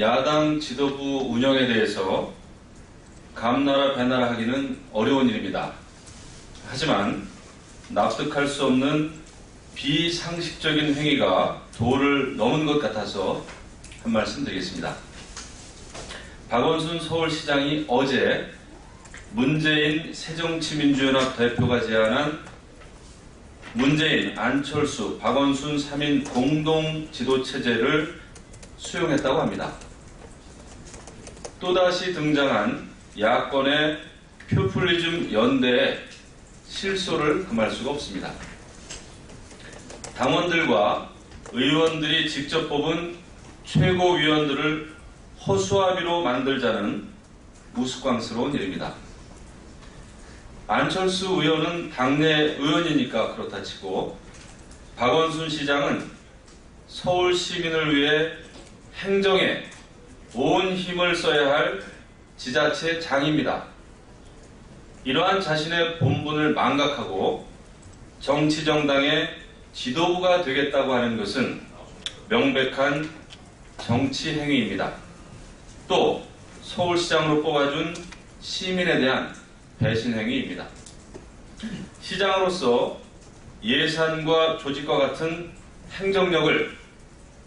야당 지도부 운영에 대해서 감나라 배나라 하기는 어려운 일입니다. 하지만 납득할 수 없는 비상식적인 행위가 도를 넘은 것 같아서 한 말씀 드리겠습니다. 박원순 서울시장이 어제 문재인 새정치민주연합 대표가 제안한 문재인, 안철수, 박원순 3인 공동 지도체제를 수용했다고 합니다. 또다시 등장한 야권의 표퓰리즘 연대에 실소를 금할 수가 없습니다. 당원들과 의원들이 직접 뽑은 최고위원들을 허수아비로 만들자는 우스꽝스러운 일입니다. 안철수 의원은 당내 의원이니까 그렇다 치고 박원순 시장은 서울 시민을 위해 행정에 온 힘을 써야 할 지자체 장입니다. 이러한 자신의 본분을 망각하고 정치 정당의 지도부가 되겠다고 하는 것은 명백한 정치 행위입니다. 또 서울시장으로 뽑아준 시민에 대한 배신 행위입니다. 시장으로서 예산과 조직과 같은 행정력을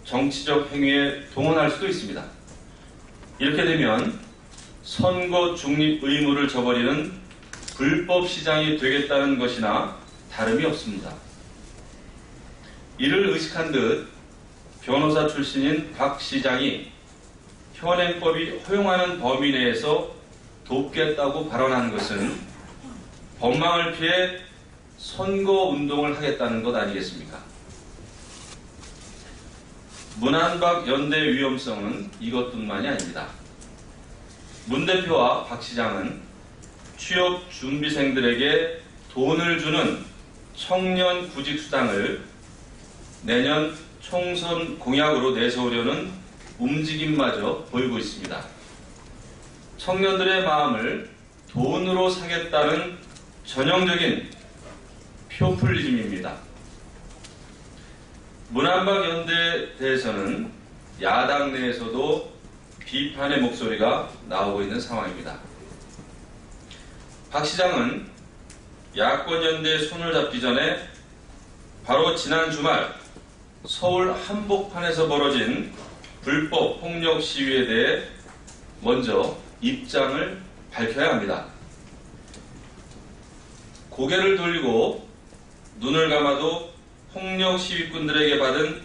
정치적 행위에 동원할 수도 있습니다. 이렇게 되면 선거 중립 의무를 저버리는 불법 시장이 되겠다는 것이나 다름이 없습니다. 이를 의식한 듯 변호사 출신인 박 시장이 현행법이 허용하는 범위 내에서 돕겠다고 발언한 것은 법망을 피해 선거 운동을 하겠다는 것 아니겠습니까? 문한박 연대 위험성은 이것뿐만이 아닙니다. 문 대표와 박 시장은 취업 준비생들에게 돈을 주는 청년 구직 수당을 내년 총선 공약으로 내세우려는 움직임마저 보이고 있습니다. 청년들의 마음을 돈으로 사겠다는 전형적인 표퓰리즘입니다. 문한박 연대에 대해서는 야당 내에서도 비판의 목소리가 나오고 있는 상황입니다. 박 시장은 야권 연대에 손을 잡기 전에 바로 지난 주말 서울 한복판에서 벌어진 불법 폭력 시위에 대해 먼저 입장을 밝혀야 합니다. 고개를 돌리고 눈을 감아도 폭력 시위꾼들에게 받은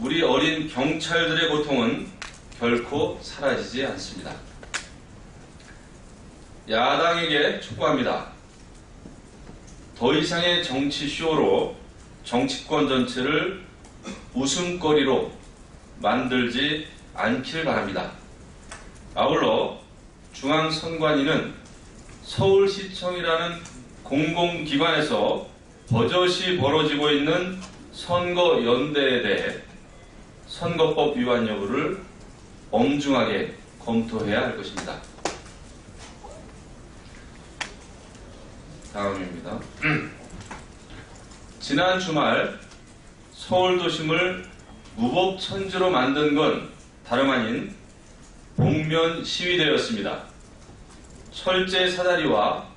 우리 어린 경찰들의 고통은 결코 사라지지 않습니다. 야당에게 촉구합니다. 더 이상의 정치 쇼로 정치권 전체를 웃음거리로 만들지 않길 바랍니다. 아울러 중앙선관위는 서울시청이라는 공공기관에서 버젓이 벌어지고 있는 선거 연대에 대해 선거법 위반 여부를 엄중하게 검토해야 할 것입니다. 다음입니다. 지난 주말 서울 도심을 무법 천지로 만든 건 다름 아닌 복면 시위대였습니다. 철제 사다리와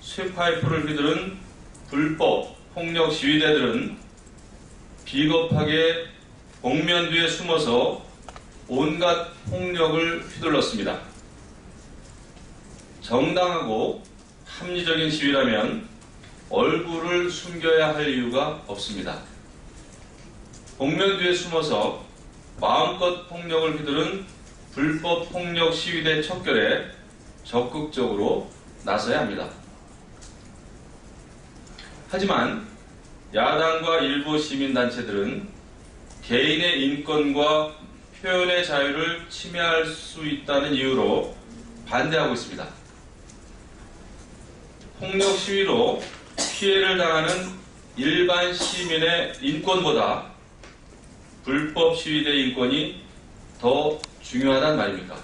쇠파이프를 휘두른 불법 폭력 시위대들은 비겁하게 복면 뒤에 숨어서 온갖 폭력을 휘둘렀습니다. 정당하고 합리적인 시위라면 얼굴을 숨겨야 할 이유가 없습니다. 복면 뒤에 숨어서 마음껏 폭력을 휘두른 불법 폭력 시위대 척결에 적극적으로 나서야 합니다. 하지만 야당과 일부 시민단체들은 개인의 인권과 표현의 자유를 침해할 수 있다는 이유로 반대하고 있습니다. 폭력 시위로 피해를 당하는 일반 시민의 인권보다 불법 시위대 인권이 더 중요하단 말입니까?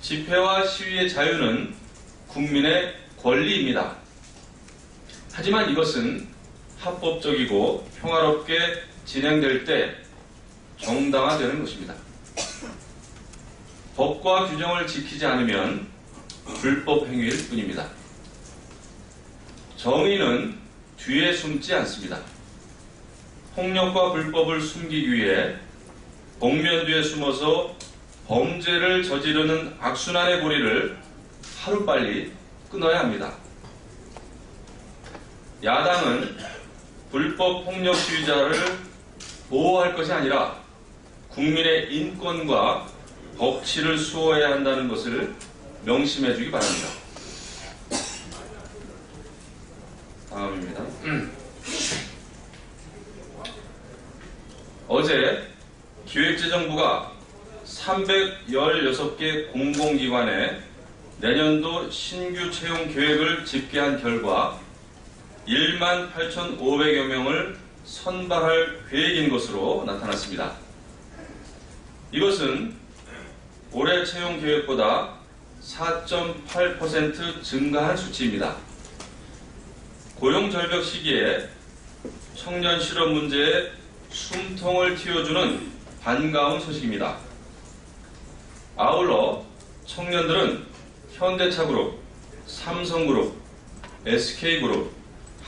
집회와 시위의 자유는 국민의 권리입니다. 하지만 이것은 합법적이고 평화롭게 진행될 때 정당화되는 것입니다. 법과 규정을 지키지 않으면 불법 행위일 뿐입니다. 정의는 뒤에 숨지 않습니다. 폭력과 불법을 숨기기 위해 복면 뒤에 숨어서 범죄를 저지르는 악순환의 고리를 하루빨리 끊어야 합니다. 야당은 불법 폭력 시위자를 보호할 것이 아니라 국민의 인권과 법치를 수호해야 한다는 것을 명심해 주기 바랍니다. 다음입니다. 어제 기획재정부가 316개 공공기관에 내년도 신규 채용 계획을 집계한 결과 1만 8,500여 명을 선발할 계획인 것으로 나타났습니다. 이것은 올해 채용 계획보다 4.8% 증가한 수치입니다. 고용 절벽 시기에 청년 실업 문제에 숨통을 틔워주는 반가운 소식입니다. 아울러 청년들은 현대차그룹, 삼성그룹, SK그룹,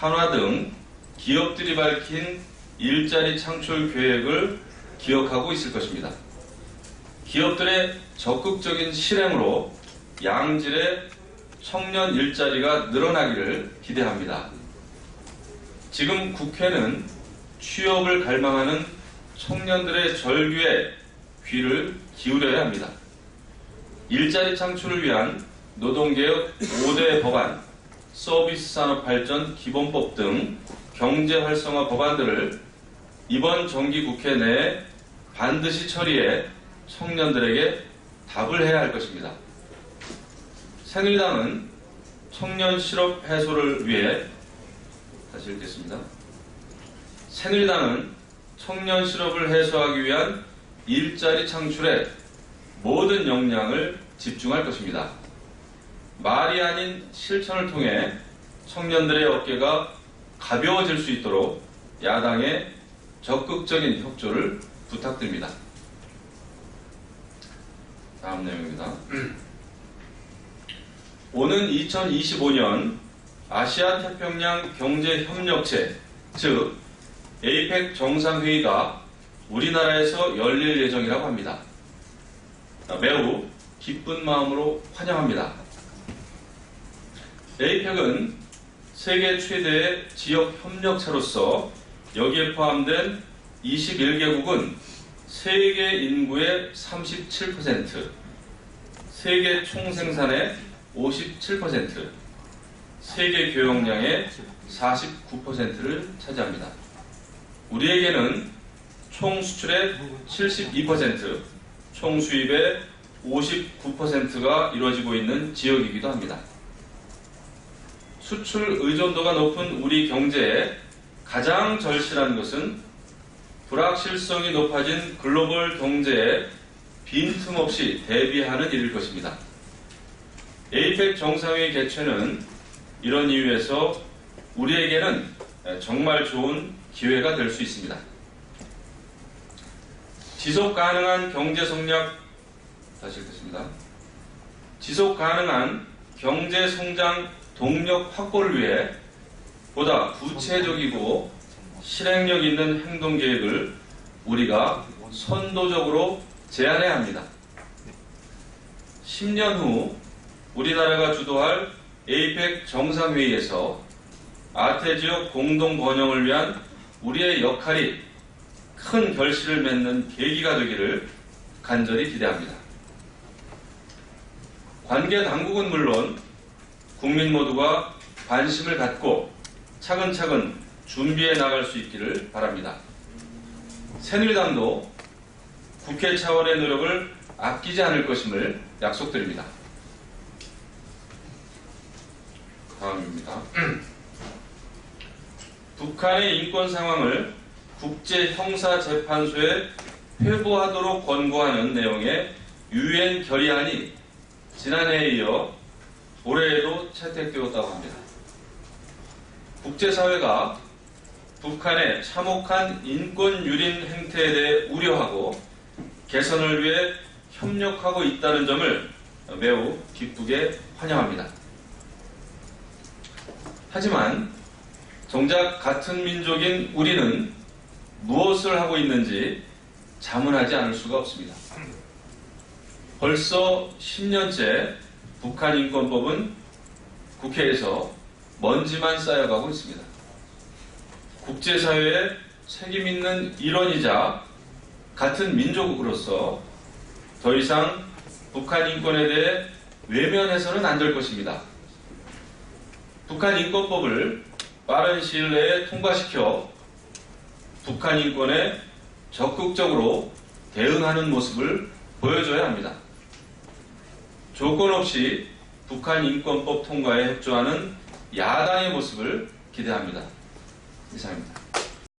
한화 등 기업들이 밝힌 일자리 창출 계획을 기억하고 있을 것입니다. 기업들의 적극적인 실행으로 양질의 청년 일자리가 늘어나기를 기대합니다. 지금 국회는 취업을 갈망하는 청년들의 절규에 귀를 기울여야 합니다. 일자리 창출을 위한 노동개혁 5대 법안, 서비스 산업 발전 기본법 등 경제 활성화 법안들을 이번 정기 국회 내에 반드시 처리해 청년들에게 답을 해야 할 것입니다. 새누리당은 청년 실업 해소를 위해 다시 읽겠습니다. 새누리당은 청년 실업을 해소하기 위한 일자리 창출에 모든 역량을 집중할 것입니다. 말이 아닌 실천을 통해 청년들의 어깨가 가벼워질 수 있도록 야당의 적극적인 협조를 부탁드립니다. 다음 내용입니다. 오는 2025년 아시아 태평양 경제 협력체 즉 에이펙 정상회의가 우리나라에서 열릴 예정이라고 합니다. 매우 기쁜 마음으로 환영합니다. 에이펙은 세계 최대의 지역 협력체로서 여기에 포함된 21개국은 세계 인구의 37%, 세계 총생산의 57%, 세계 교역량의 49%를 차지합니다. 우리에게는 총 수출의 72%, 총 수입의 59%가 이루어지고 있는 지역이기도 합니다. 수출 의존도가 높은 우리 경제에 가장 절실한 것은 불확실성이 높아진 글로벌 경제에 빈틈없이 대비하는 일일 것입니다. 에이펙 정상회의 개최는 이런 이유에서 우리에게는 정말 좋은 기회가 될 수 있습니다. 지속 가능한 경제 성장 다시 읽겠습니다. 지속 가능한 경제 성장 동력 확보를 위해 보다 구체적이고 실행력 있는 행동 계획을 우리가 선도적으로 제안해야 합니다. 10년 후 우리나라가 주도할 에이펙 정상회의에서 아태 지역 공동 번영을 위한 우리의 역할이 큰 결실을 맺는 계기가 되기를 간절히 기대합니다. 관계 당국은 물론 국민 모두가 관심을 갖고 차근차근 준비해 나갈 수 있기를 바랍니다. 새누리당도 국회 차원의 노력을 아끼지 않을 것임을 약속드립니다. 다음입니다. 북한의 인권 상황을 국제 형사 재판소에 회부하도록 권고하는 내용의 유엔 결의안이 지난해에 이어 올해에도 채택되었다고 합니다. 국제사회가 북한의 참혹한 인권 유린 행태에 대해 우려하고 개선을 위해 협력하고 있다는 점을 매우 기쁘게 환영합니다. 하지만 정작 같은 민족인 우리는 무엇을 하고 있는지 자문하지 않을 수가 없습니다. 벌써 10년째 북한 인권법은 국회에서 먼지만 쌓여가고 있습니다. 국제사회의 책임 있는 일원이자 같은 민족으로서 더 이상 북한 인권에 대해 외면해서는 안 될 것입니다. 북한 인권법을 빠른 시일 내에 통과시켜 북한 인권에 적극적으로 대응하는 모습을 보여줘야 합니다. 조건 없이 북한 인권법 통과에 협조하는 야당의 모습을 기대합니다. 이상입니다.